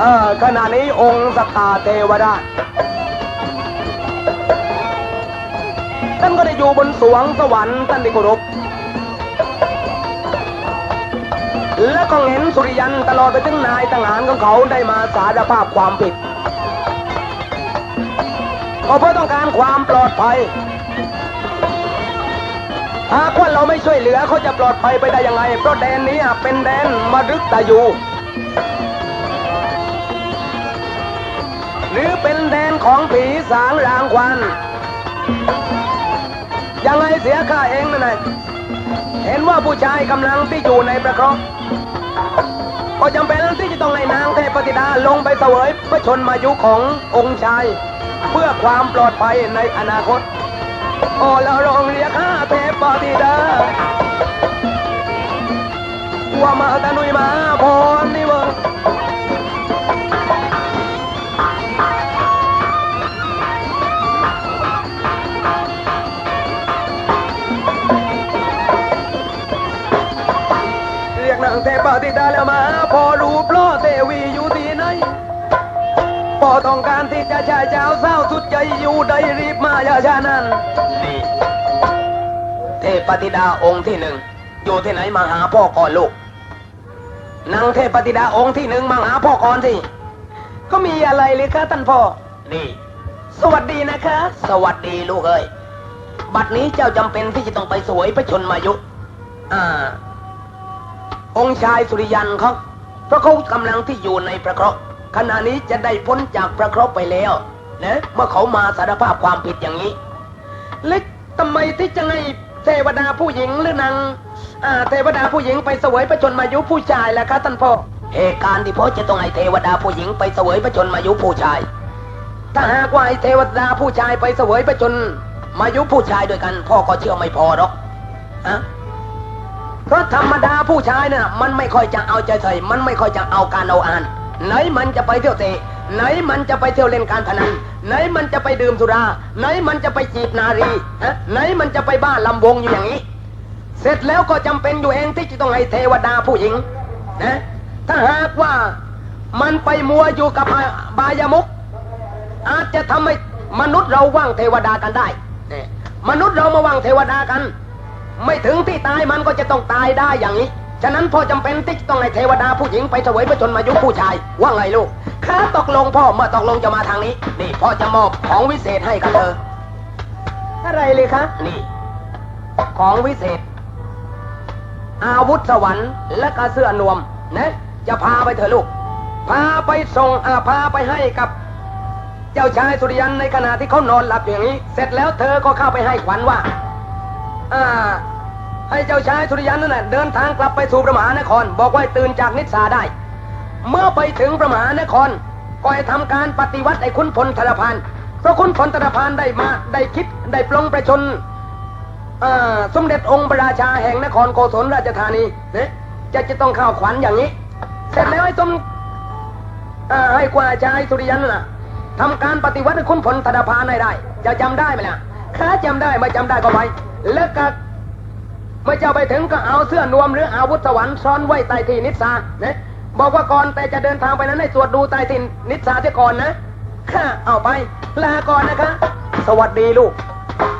เออขณะนี้องค์สตาเทวดาท่านก็ได้อยู่บนสวงสวรรค์ท่านที่เคารพและก็เห็นสุริยันตลอดไปถึงนายทหารของเขาได้มาสารภาพความผิดก็เพราะต้องการความปลอดภัย หากว่าเราไม่ช่วยเหลือเขาจะปลอดภัยไปได้ยังไง เพราะแดนนี้เป็นแดนมรึกตยู รือเป็นแดนของผีสางรางควันยังไงเสียข้าเองนั่นแหละเห็นว่าผู้ชายกำลังที่อยู่ในประคราะห์ก็จำเป็นที่จะต้องให้นางเทพธิดาลงไปเสวยพระชนมายุขององค์ชาย เพื่อความปลอดภัยในอนาคต โอ้เราลองเรียกข้าเทพธิดาว่ามาตะนุยมาพร งเทพธิดาแล้วมาพอรู้เพราะเทวีอยู่ที่ไหนพอต้องการที่จะชายเจ้าเศร้าสุดใจอยู่ได้รีบมาอย่าช้านั้นนี่เทพธิดาองค์ที่หนึ่งอยู่ที่ไหนมาหาพ่อก่อนลูกนางเทพธิดาองค์ที่หนึ่งมาหาพ่อก่อนสิก็มีอะไรเลยคะท่านพ่อนี่ สวัสดีนะคะ สวัสดีลูกเอ้ยบัดนี้เจ้าจำเป็นที่จะต้องไปสวยพระชนมายุอ่า องค์ชายสุริยันเขาเพราะเขากำลังที่อยู่ในพระเคราะห์ขณะนี้จะได้พ้นจากพระเคราะห์ไปแล้วนะเมื่อเขามาสารภาพความผิดอย่างนี้เล็กทำไมที่จะให้เทวดาผู้หญิงหรือนางเทวดาผู้หญิงไปเสวยพระชนมายุผู้ชายล่ะคะท่านพ่อเหตุการณ์ที่พ่อจะต้องให้เทวดาผู้หญิงไปเสวยพระชนมายุผู้ชาย ถ้าหากว่าให้เทวดาผู้ชายไปเสวยพระชนมายุผู้ชายด้วยกัน พ่อก็เชื่อไม่พอหรอกฮะ เพราะธรรมดาผู้ชายเนี่ยมันไม่ค่อยจะเอาใจใส่ มันไม่ค่อยจะเอาการเอาอ่าน ไหนมันจะไปเที่ยวเตะ ไหนมันจะไปเที่ยวเล่นการพนัน ไหนมันจะไปดื่มสุรา ไหนมันจะไปจีบนารีฮะไหนมันจะไปบ้าลำวงอยู่อย่างนี้ เสร็จแล้วก็จำเป็นอยู่เองที่จะต้องให้เทวดาผู้หญิงนะถ้าหากว่ามันไปมัวอยู่กับบายามุก อาจจะทำให้มนุษย์เราว่างเทวดากันได้เนี่ยมนุษย์เรามาว่างเทวดากัน ไม่ถึงที่ตายมันก็จะต้องตายได้อย่างนี้ ฉะนั้นพ่อจำเป็นที่จะต้องให้เทวดาผู้หญิงไปเสวยพระชนมายุผู้ชาย ว่าไงลูกข้าตกลงพ่อเมื่อตกลงจะมาทางนี้ นี่พ่อจะมอบของวิเศษให้กับเธอ อะไรเลยคะนี่ ของวิเศษ อาวุธสวรรค์และกระเสื้อนวมนะจะพาไปเถอะลูก พาไปส่งอาพาไปให้กับเจ้าชายสุริยันในขณะที่เขานอนหลับอยู่อย่างนี้ เสร็จแล้วเธอก็เข้าไปให้ขวัญว่า อ่าให้เจ้าชายสุริยันนั่นแหละเดินทางกลับไปสู่พระมหานคร บอกว่าตื่นจากนิสาได้ เมื่อไปถึงพระมหานคร ก็ให้ทำการปฏิวัติไอ้คุณพลธรพานเพราะคุณพลธรพานได้มาได้คิดได้ปลงประชนสมเด็จองค์พระราชาแห่งนครโกศลราชธานีเนี่ยจะจะต้องเข้าขวัญอย่างนี้ เสร็จแล้วไอ้สมอ่าให้กว่าชายสุริยันน่ะทำการปฏิวัติให้คุณพลธนพานให้ได้จะจำได้ไหมล่ะข้าจำได้ไม่จำได้ก็ไป แล้วก็เมื่อเจ้าไปถึงก็เอาเสื้อนวมหรืออาวุธสวรรค์ซ่อนไว้ใต้ที่นิสานะบอกว่าก่อนแต่จะเดินทางไปนั้นให้ตรวจดูใต้ที่นิสาเสียก่อนนะข้าเอาไปลาก่อนนะคะ สวัสดีลูก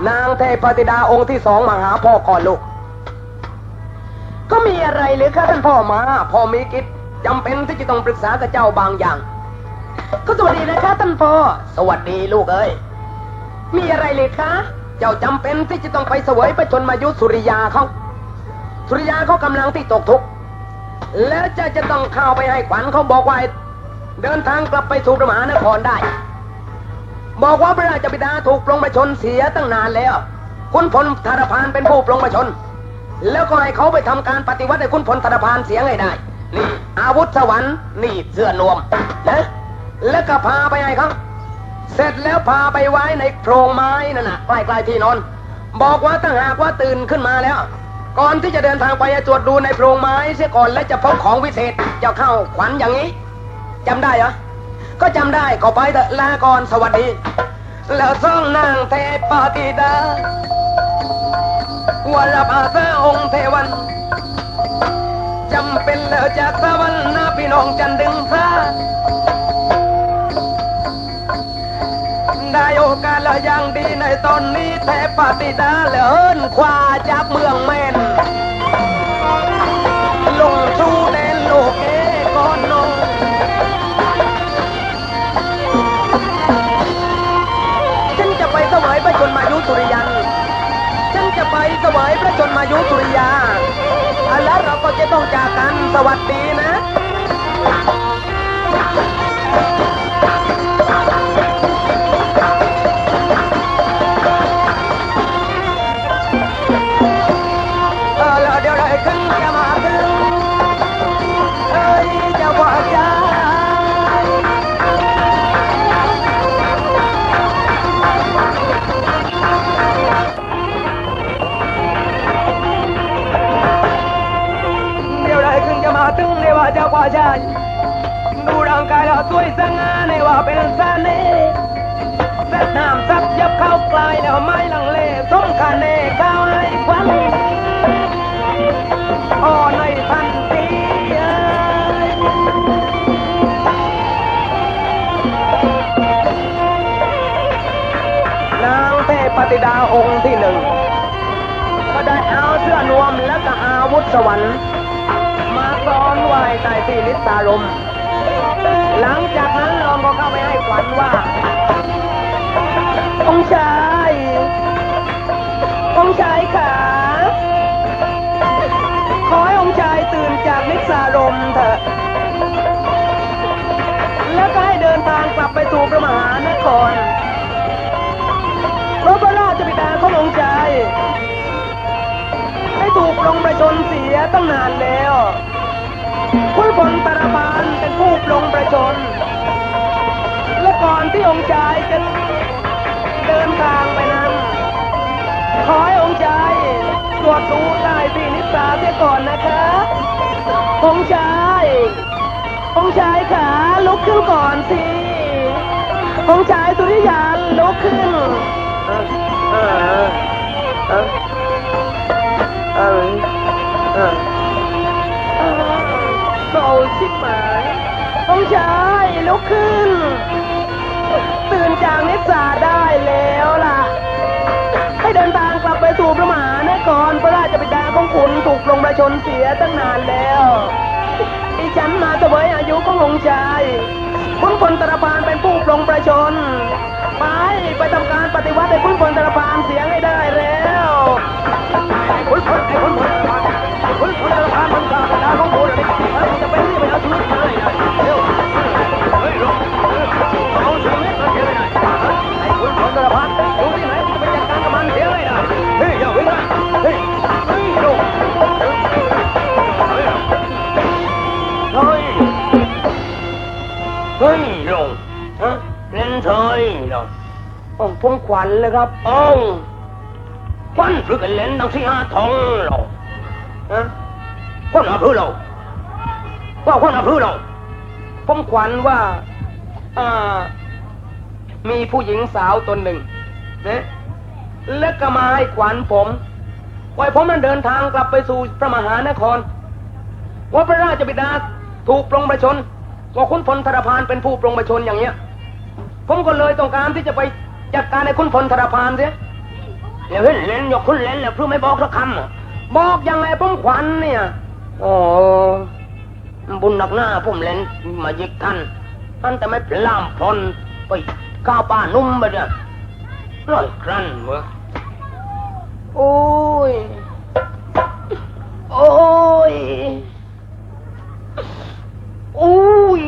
นางเทพธิดาองค์ที่สองมาหาพ่อก่อนลูก ก็มีอะไรหรือคะท่านพ่อมาพ่อมีกิจจำเป็นที่จะต้องปรึกษากับเจ้าบางอย่าง ก็สวัสดีนะคะท่านพ่อ สวัสดีลูกเอ้ยมีอะไรเลยคะ เจ้าจำเป็นที่จะต้องไปเสวยพระชนมายุสุริยาเขาสุริยาเขากำลังที่ตกทุกข์แล้วจะจะต้องเข้าไปให้ขวัญเขาบอกว่าเดินทางกลับไปสู่พระมหานครได้ บอกว่าพระราชบิดาถูกปลงประชนเสียตั้งนานแล้ว คุณพลธารพานเป็นผู้ปลงประชน แล้วก็ให้เขาไปทำการปฏิวัติให้คุณพลธารพานเสียงให้ได้นี่อาวุธสวรรค์นี่เสื้อนวมนะแล้วก็พาไปให้เขา เสร็จแล้วพาไปไว้ในโพรงไม้นั่นน่ะใกล้ๆที่นอน บอกว่าถ้าหากว่าตื่นขึ้นมาแล้ว ก่อนที่จะเดินทางไปให้ตรวจดูในโพรงไม้เสียก่อนและจะพบของวิเศษจะเข้าขวัญอย่างนี้จำได้เหรอก็จำได้ก็ไปเถอะลาก่อนสวัสดี แล้วซ่องนางเทพธิดาวรภาษาองค์เทวันจำเป็นแล้วจากสวรรค์นาพี่น้องจันดึง พระตอนนี้แทบปฏิดาเหลินควาจากเมืองแม่น ลงสู่แดนโลกเอกอนนองฉันจะไปสวยพระชนมายุสุริยัน ฉันจะไปสวยพระชนมายุสุริยาอะแล้วเราก็จะต้องจากกันสวัสดีนะ เทพปฏิดาองค์ที่หนึ่งก็ได้เอาเสื้อนวมและก็อาวุธสวรรค์มาซ้อนไว้ใต้ที่นิสารม หลังจากนั้นลองก็เข้าไปให้ขวัญว่า องชาย องชายขาขอให้องชายตื่นจากนิสารมเถอะ แล้วก็ให้เดินทางกลับไปสู่พระมหานคร งประชนเสียตั้งนานแล้วคุณพลตรบานเป็นผู้ปลงประชน และก่อนที่องค์ชายจะเดินทางไปนั้น ขอให้องค์ชายตรวจดูใต้ที่นิสาเสียก่อนนะคะองค์ชาย องค์ชายขาลุกขึ้นก่อนสิองค์ชายสุริยานลุกขึ้น เออเออ ออเออเออเออเบาชิบหายองค์ชายลุกขึ้น ตื่นจากนิสาได้แล้วล่ะ ให้เดินทางกลับไปสู่พระมหานครพระราชบิดาของขุนถูกลงประชนเสียตั้งนานแล้วดิฉันมาเสวยอายุขององค์ชายคุณพลตรพานเป็นผู้ อยลงอ๋อผมขวัญเลยครับอ๋อขวัญฝึกกันเล่นตั้งสี่ห้าทองหรอฮะคนอาพื้นเราว่าคนอาพื้นเราผมขวัญว่าอ่ามีผู้หญิงสาวตนหนึ่งนะแล้วก็มาให้ขวัญผมไว้ผมนั้นเดินทางกลับไปสู่พระมหานคร ว่าพระราชบิดาถูกปรงประชนว่าคุณพลธรพานเป็นผู้ปรงประชนอย่างเนี้ย ผมก็เลยต้องการที่จะไปจัดการในคุณพลธารพานเสียเดี๋ยวเห็นเล่นยกคุณเล่นแล้วเพื่อไม่บอกสักคำบอกยังไงผมขวัญเนี่ยโอ้บุญหนักหน้าผมเล่นมายิกท่านท่านแต่ไม่พลามพลนไปข้าวป้านุ่มไปเนี่ยร้อยครั้นเว้ยโอ้ย โอ้ย โอ้ย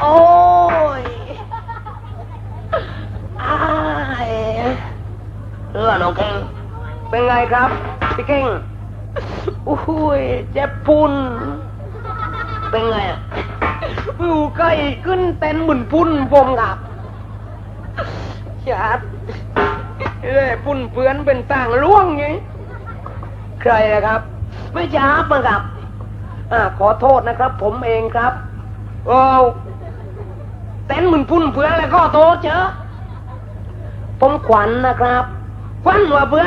โอ้ยอาย เออเก่งเป็นไงครับพี่เก่งโอ้ยเจ็บพุนเป็นไงอะอยู่ใกล้ขึ้นเต้นเหมือนพุ่นผมครับชัดเอ้ยพุ่นเพื่อนเป็นต่างล่วงไงใครนะครับ ไม่จ้าบนะครับอ่าขอโทษนะครับ ผมเองครับโอ้เต้นเหมือนพุ่นเพื่อนแล้วก็โทษเจอผมขวัญนะครับ ขวัญว่าเบื่อ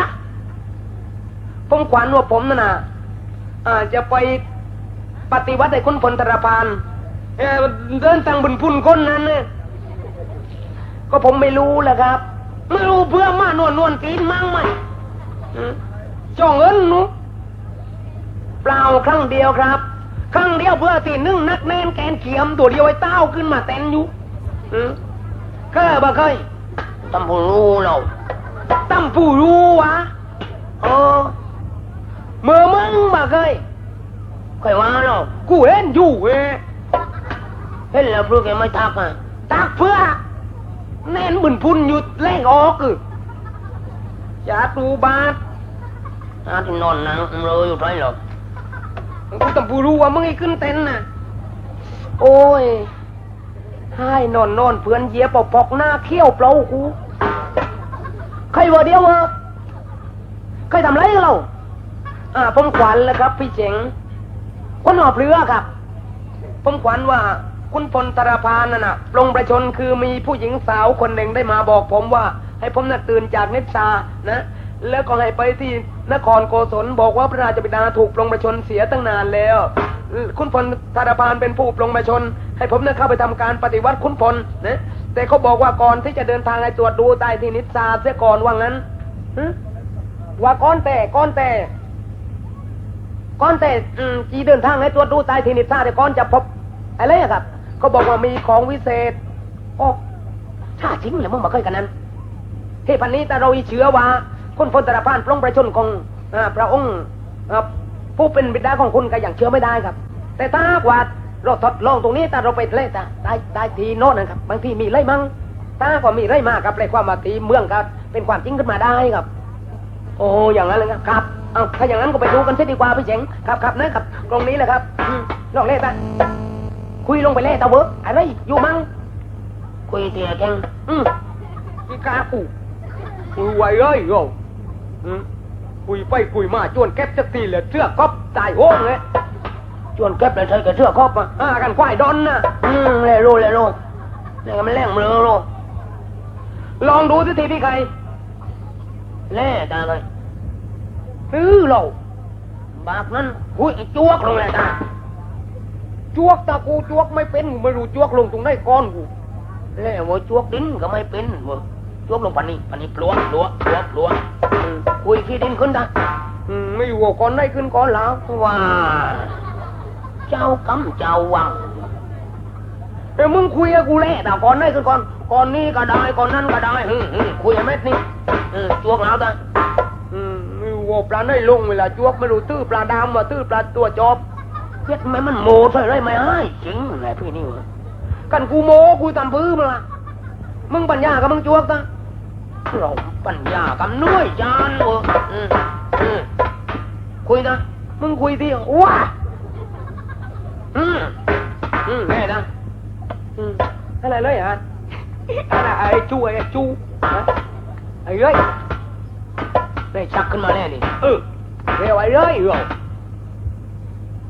ผมขวัญว่าผมน่ะนะอ่าจะไปปฏิวัติให้คุณพลธรพานเออเดินทางบุญพุ่นคนนั้นเนี่ยก็ผมไม่รู้แหละครับ ไม่รู้เพื่อมานวลนวลตีนมั่งไหมจ้องเงินหนูเปล่าครั้งเดียวครับ ครั้งเดียวเพื่อตีนึ่งนักแน่นแกนเขียมตัวเดียวไอ้เต้าขึ้นมาเต้นอยู่อืมเคยบ่เคยตั้มผู้รู้เรา ตั้มผู้รู้วะเออเมื่อมึงบ่เคยเคยว่าเรากูเห็นอยู่เว้ยเห็นแล้วเพื่อแกไม่ทักอะทักเพื่อแน่นเหมือนพุ่นหยุดแรงออกคือจะตูบาทอาที่นอนนั่งเลยอยู่ไรหรอกกูต้องผู้รู้ว่ามึงไอ้ขึ้นเต็นท์น่ะ โอ้ยให้นอนนอนเพื่อนเหยียบปอกๆหน้าเขี้ยวเปล่ากู ใครว่าเดียววะใครทำไรกับเรา อ่า ผมขวัญแล้วครับ พี่เจ๋งคนหอบเรือครับ ผมขวัญว่า คุณพลตรพานนั่นน่ะปลงประชนคือมีผู้หญิงสาวคนหนึ่งได้มาบอกผมว่า ให้ผมน่ะตื่นจากนิทรานะ แล้วก็ให้ไปที่นครโกศลบอกว่าพระราชบิดาถูกปลงประชนเสียตั้งนานแล้ว คุณพลตรพานเป็นผู้ปลงประชน ให้ผมน่ะเข้าไปทำการปฏิวัติคุณพลนะ แต่เขาบอกว่าก่อนที่จะเดินทางให้ตรวจดูใต้ที่นิทราเสียก่อนว่างั้นว่าก้อนแต่ก้อนแต่ก่อนแต่จีเดินทางให้ตรวจดูใต้ที่นิทราแต่ก่อนจะพบอะไรครับเขาบอกว่ามีของวิเศษโอ้ถ้าจริงเลยมึงมาเคยกันนั้นเทพันนี้แต่เราอีเชื่อว่าคุณพลตรพานปลงประชนของอพระองค์ผู้เป็นบิดาของคุณก็อย่างเชื่อไม่ได้ครับ แต่ถ้าหากว่า เราทดลองตรงนี้แต่เราไปเล่แต่ได้ได้ทีโน่นนะครับ บางทีมีไรมั่งถ้าหากว่ามีไรมากครับแปลความว่าทีเมืองครับเป็นความจริงขึ้นมาได้ครับ โอ้อย่างนั้นเลยครับเอาถ้าอย่างนั้นก็ไปดูกันเสียดีกว่าพี่เจ๋งครับครับนะครับตรงนี้แหละครับอืมลองเล่นตาคุยลงไปเล่ตาเบิร์อะไรอยู่มั้งคุยเตียแกงอืมอีกากูคุยไว้เลยโยอืมคุยไปคุยมาจวนแก๊บจะตีเหลือเสื้อก๊อปตายโห้งเลย จวนแก๊บเลยใช้กับเสื้อก๊อปอะอ่ากันควายดอนน่ะอืมเลยรู้เลยรู้เนี่ยมันแรงมือรู้ลองดูสิทีพี่ใครแล่ตาเลยซื้อเราบากนั้นหุ้ยจวกลงเลยตาจวกตากูจวกไม่เป็นกูไม่รู้จวกลงตรงไหนก้อนกูแล่ว่าจวกดินก็ไม่เป็นว้ยจวกลงปันนี้ปันนี้ปลวกปลวกปลวกปลวกคุยขี้ดินขึ้นตาไม่รู้ว่ก้อนไหนขึ้นก้อนแล้วว่า เจ้ากำเจ้าวังเอ้ยมึงคุยกับกูแล่แต่ก่อนไหนขึ้นก่อนก่อนนี้ก็ได้ก่อนนั้นก็ได้อืมอืมคุยไอ้เม็ดนี่อืมจวกแล้วตาอืมไม่รู้ว่าปลาได้ลงเวลาจวกไม่รู้ตื้อปลาดำว่าตื้อปลาตัวจอบเฮ็ดไหมมันโมใส่ไรไม่ให้จริงแหละพี่นี่วะกันกูโมกูทำพื้นมาละมึงปัญญากับมึงจวกตาเราปัญญากับน้อยจานเวะอืมอืมคุยนะมึงคุยที่ว้า อืมอืมแน่นะอืมอะไรเลยฮะอะไรไอ้จูไอ้จูฮะไอ้เอ้ยได้ชักขึ้นมาแน่ดิเออเร็วไอ้เร้ยเรา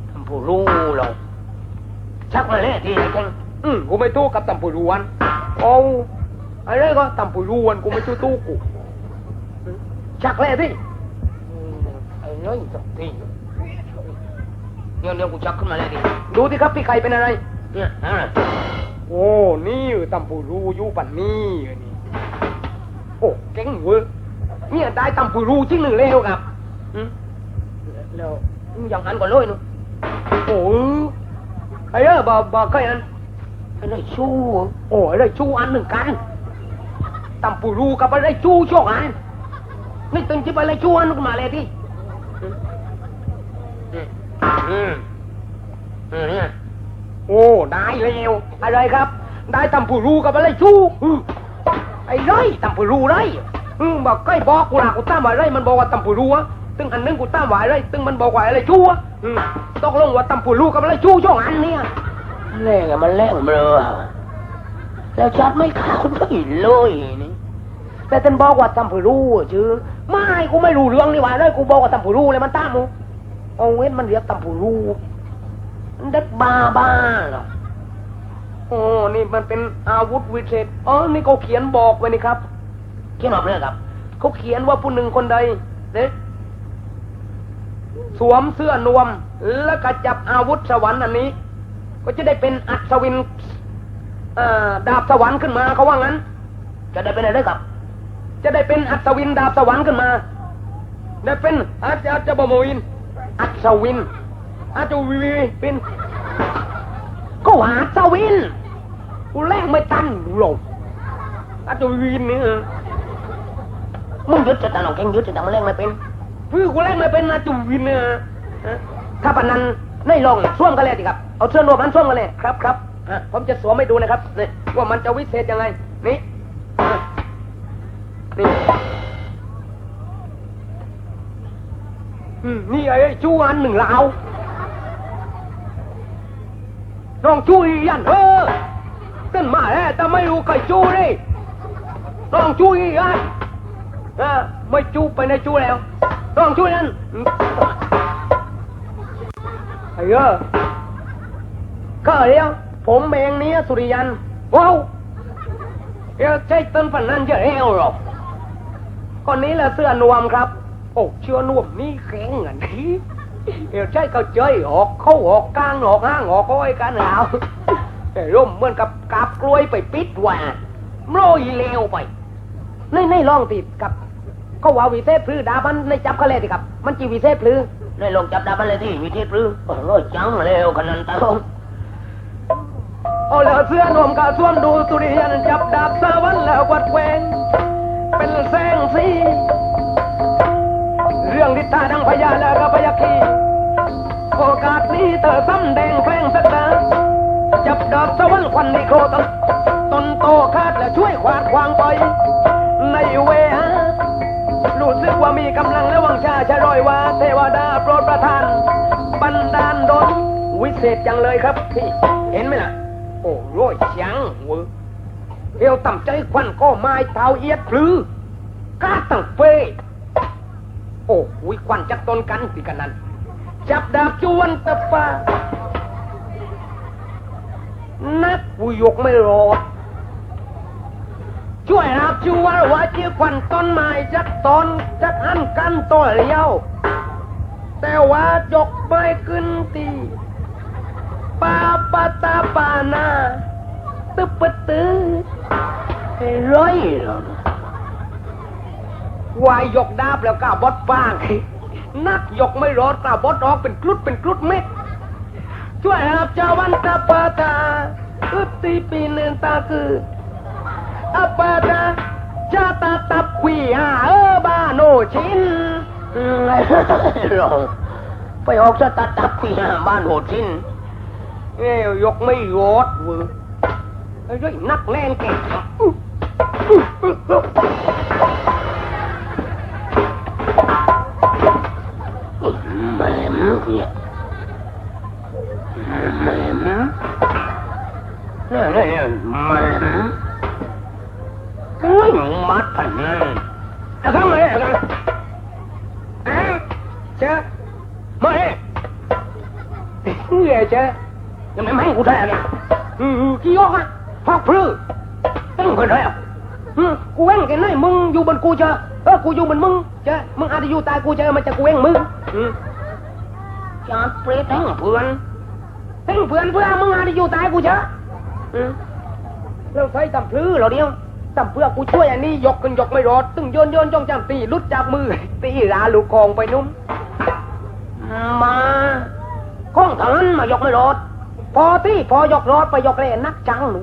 ทำผู้รู้เราชักมาแน่ทีไอ้แข่งอืมกูไม่ตู้กับตำผู้รู้วันเอาไอ้เร้ยก็ตำผู้รู้วันกูไม่ตู้ตู้กูอืมชักแน่ที่อืมไอ้เร้ยสักที เดี๋ยวเดี๋ยวกูชักขึ้นมาแน่ดิดูสิครับพี่ไข่เป็นอะไรเนี่ยฮะโอ้นี่ตำผู้รู้อยู่ปันนี่นี่โอ้เก่งเว้ยเนี่ยได้ตำผู้รู้จริงหรือเลวครับอืมแล้วอย่างนั้นก่อนเลยหนูโอ้ไอ้เออบ่บ่เคยอันไอ้ได้ชู้โอ้ไอ้ได้ชู้อันหนึ่งกันตำผู้รู้กับไอ้ได้ชู้ช่วงอันนี่ตึงจิบอะไรชู้อันขึ้นมาเลยที่อืม อืมอืมเนี่ยโอ้ ได้เลวอะไรครับ ได้ตำผู้รู้กับอะไรชู้อืมไอ้ไรตำผู้รู้ไรอืมบอกใกล้บอกกูละกูตามว่าอะไรมันบอกว่าตำปูรู้อะตึงอันนึงกูตามว่าอะไรตึงมันบอกว่าอะไรชั่วอืมต้องลงว่าตำปูรู้กับอะไรชั่วช่องอันเนี่ยแรงอะมันแรงเบลอแล้วชัดไม่ขาดเลยเลยนี่แต่ท่านบอกว่าตำปูรู้อะชื่อไม่กูไม่รู้เรื่องนี่หว่าเลยกูบอกว่าตำปูรู้เลยมันตามมึงเอาเว้นมันเรียกตำปูรู้มันเด็กบ้าบ้าเหรอโอ้นี่มันเป็นอาวุธวิเศษอ๋อนี่เขาเขียนบอกไว้นี่ครับเขียนมาเพื่อครับเขาเขียนว่าผู้หนึ่งคนใดเนี่ยสวมเสื้อนวม แล้วก็จับอาวุธสวรรค์อันนี้ ก็จะได้เป็นอัศวินเอ่อดาบสวรรค์ขึ้นมาเขาว่างั้น จะได้เป็นอะไรครับ จะได้เป็นอัศวินดาบสวรรค์ขึ้นมา ได้เป็นอาจารย์จะบมวิน อัศวินอาจวีเป็นก็ว่าอัศวินกูแรกไม่ตันหลงอาจวีวินนี่มึงยึดจะตาหนองแกงยึดจะทำอะไรไม่เป็นคือกูแรกไม่เป็นอาจวีวินเนี่ยฮะถ้าปนันไม่ลองสวมกันเลยดิครับเอาเสื้อนวมนั้นสวมกันเลยครับครับผมจะสวมให้ดูนะครับนี่ว่ามันจะวิเศษยังไงนี่นี่ นี่ไอ้จูอันหนึ่งลาวน้องจูอียันเออเต้นมาแล้วแต่ไม่รู้ใครจูเลยน้องจูอียันเออไม่จูไปในจูแล้วน้องจูนั่นอืมไอ้เออก็เรียกผมเองเนี้สุริยันว้าวเดี๋ยวใช่ต้นฝันนั่นจะเอวหรอกคนนี้แหละเสื้อนวมครับ โอ้เชื่อนวมนี่แข็งอะนี่เดี๋ยวใช่เขาเจยออกเข้าออกกลางออกห้างออกก้อยกันแล้วแต่ร่มเหมือนกับกาบกล้วยไปปิดแหว่าโรยเลวไปในในลองติดกับเขาว่าวิเศษพลือดาบันในจับเขาเลยดิครับมันจีวิเศษพลือในลงจับดาบันเลยที่วิเทศปรือโอ้ยจังเร็วขนาดตาลงเอาแล้วเสื้อนวมกาส่วนดูสุริยันจับดาบสวรรค์แล้วกวัดแหวงเป็นแสงสี เรื่องดิทาดังพญาแล้วก็พยาคีโอกาสนี้เธอซ้ำแดงแกล้งสักดาจับดาบสวรรค์ควันในโคตนต้นโตคาดและช่วยขวาดควางไป ในเวหารู้สึกว่ามีกำลังและวังชาชะรอยว่าเทวดาโปรดประทาน บันดาลดลวิเศษจังเลยครับพี่เห็นไหมล่ะ โอ้รยเสียงเวอเอวต่ำใจควันก็ไม้เท้าเอียดพลือก้าตั้งเฟย โอ้หุยควันจักต้นกันสิกันนั้น จับดาบจวนตะฟ้านักผู้ยกไม่รอดช่วยรับจวนว่าเจียควันต้นไม้จักตนจักอันกันตัวเลี้ยว แต่ว่ายกไม่ขึ้นตีปาปาตาปานาตึบปตือไอ้ร้อยเหรอ วายยกดาบแล้วก้าบดป้างนักยกไม่รอดก้าบดออกเป็นกรุดเป็นกรุดเม็ดช่วยครับเจ้าวันตาปาตาอึดตีปีเนนตาคืออาปาตาชาตาตับขวีหาเออบาโนชินอืมไอ้เหรอไปออกสตาร์ทับที่หาบ้านโหดสิ้นเอ้ยยกไม่รอดเว้ยไอ้ด้วยนักแล่นเก่งแหม่มเนี่ยแหม่มเนี่ยเนี่ยเนี่ยแหม่มเฮ้ยมัดพันนั่นอะทำไมอะกันเอ๊ะเจ๊มาเอ๊ะเฮ้ยเจ๊ยัง ไม่ให้กูแท้เนี่ยอืมกี่ยอกอะพักพลื้อตั้งคนแล้วอืมกูเว้งกันเลยมึงอยู่บนกูเจอเออกูอยู่บนมึงเจักเปรตทั้งเพื่อนเฮ้ยเพื่อนเพื่อนมึงอาจจะอยู่ตายกูเจออืมเราใช้ตำพลื้อเราเดียวตำเพื่อกูช่วยอันนี้ยกขึ้นยกไม่รอดตึงโยนโยนจ้องจำตีลุดจากมือ ตีราลูกกองไปนุ่มมาข้องถังนั้นมายกไม่รอดพอที่พอยกรอดไปยกเลยนักจังหนู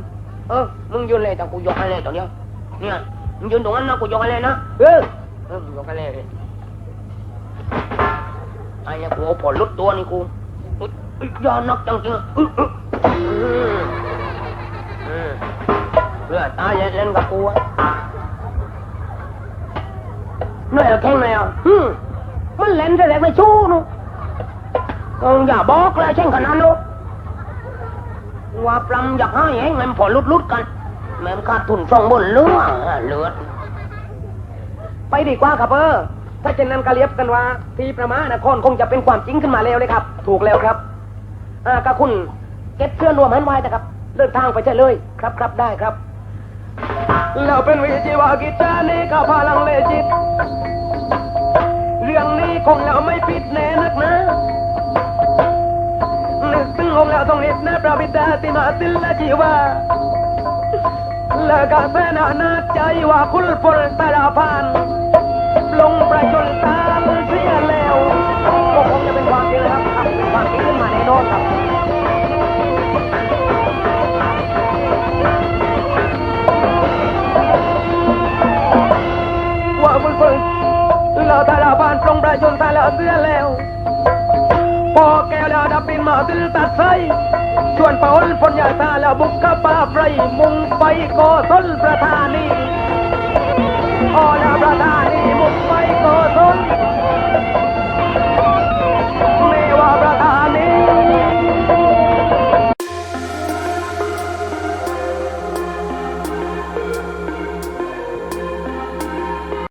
เออมึงยืนเลยแต่กูยกให้เลยตอนเนี้ยเนี่ยมึงยืนตรงนั้นนะกูยกให้เลยนะเออเออมึงยกให้เลยเลย ไอ้เนี่ยกูเอาผลลุดตัวนี่กูยอุ๊ยยอดนักจังจริงๆอุ๊ยอุ๊ยเพื่อตายเล่นกับกูอะเนื่อยแข้งไหนอะอืมมันเล่นแต่แรกไม่ชู้นูก็อย่าบอกเลยเช่นขนาดนู้นว่าปลำอยากให้เองมันพอนลุดลุดกันแม่ขาดทุนส่งบนเรือดเลือดไปดีกว่าครับเออ ถ้าเช่นนั้นก็เรียบกันว่าที่ประมาณนครคงจะเป็นความจริงขึ้นมาแล้วเลยครับ ถูกแล้วครับอ่าก็คุณเก็บเสื้อนรวมหันไว้นะครับเดินทางไปใช่เลยครับครับได้ครับเราเป็นวิจิวากิจานี่ก็พลังเลจิต เรื่องนี้คงแล้วไม่ผิดแน่นักนะนึกถึงองค์แล้วต้องนิดนะพระบิดาติมาติลจีวาเลิกาเสนานาใจว่าคุณพลตาลาพาน โน้ตครับว่าคุณฝึกเราตาลาบานตรงประชนตาลาเสื้อแล้วพอแก้วแล้วดับบินมาตื้อตัดไส้ชวนปอนพนยาตาแล้วบุกเข้าป่าไพรมุงไปก่อต้นประธานีอ๋อลาประธาน